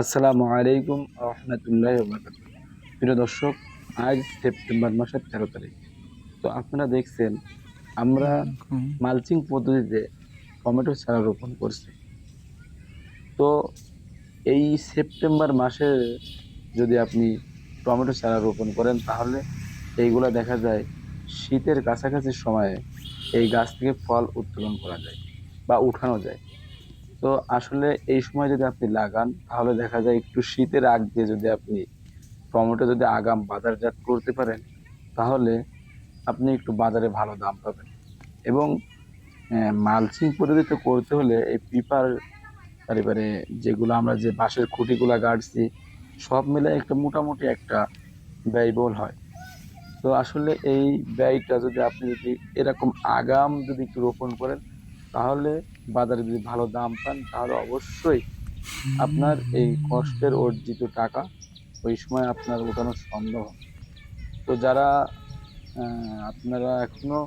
আসসালামু আলাইকুম রহমতুল্লাহ প্রিয় দর্শক, আজ সেপ্টেম্বর মাসের তেরো তারিখ। তো আপনারা দেখছেন, আমরা মালচিং পদ্ধতিতে টমেটো চারা রোপণ করছি। তো এই সেপ্টেম্বর মাসে যদি আপনি টমেটো চারা রোপণ করেন, তাহলে এইগুলো দেখা যায় শীতের কাছাকাছি সময়ে এই গাছ থেকে ফল উত্তোলন করা যায় বা উঠানো যায়। তো আসলে এই সময় যদি আপনি লাগান, তাহলে দেখা যায় একটু শীতের আগ দিয়ে যদি আপনি টমেটো যদি আগাম বাজারজাত করতে পারেন, তাহলে আপনি একটু বাজারে ভালো দাম পাবেন। এবং মালচিং পদ্ধতিতে করতে হলে এই পিপার তারপরে যেগুলো আমরা যে বাঁশের খুঁটিগুলো গাড়ছি সব মিলে একটা মোটামুটি একটা ব্যয়বহুল হয়। তো আসলে এই ব্যয়টা যদি আপনি যদি এরকম আগাম যদি একটু রোপণ করেন তাহলে বাজারে যদি ভালো দাম পান, তাহলে অবশ্যই আপনার এই কষ্টের অর্জিত টাকা ওই সময় আপনার উঠানো সম্ভব। তো যারা আপনারা এখনও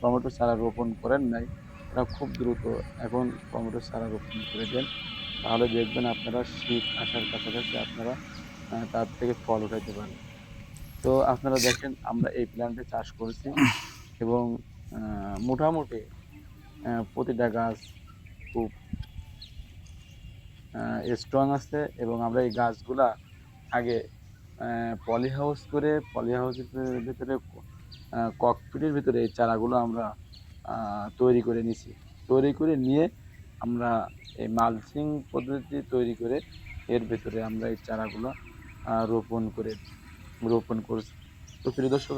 টমেটো চারা রোপণ করেন নাই, তারা খুব দ্রুত এখন টমেটো চারা রোপণ করে দেন তাহলে দেখবেন আপনারা শীত আসার কাছাকাছি আপনারা তার থেকে ফল উঠাইতে পারেন তো আপনারা দেখেন আমরা এই প্ল্যান্টে চাষ করেছি এবং মোটামুটি প্রতিটা গাছ খুব স্ট্রং আছে এবং আমরা এই গাছগুলা আগে পলি হাউস করে পলি হাউসের ভিতরে ককপিটের ভিতরে এই চারাগুলো আমরা তৈরি করে নিছি। তৈরি করে নিয়ে আমরা এই মালচিং পদ্ধতি তৈরি করে এর ভিতরে আমরা এই চারাগুলো রোপণ করে, রোপণ করছি। তো প্রিয় দর্শক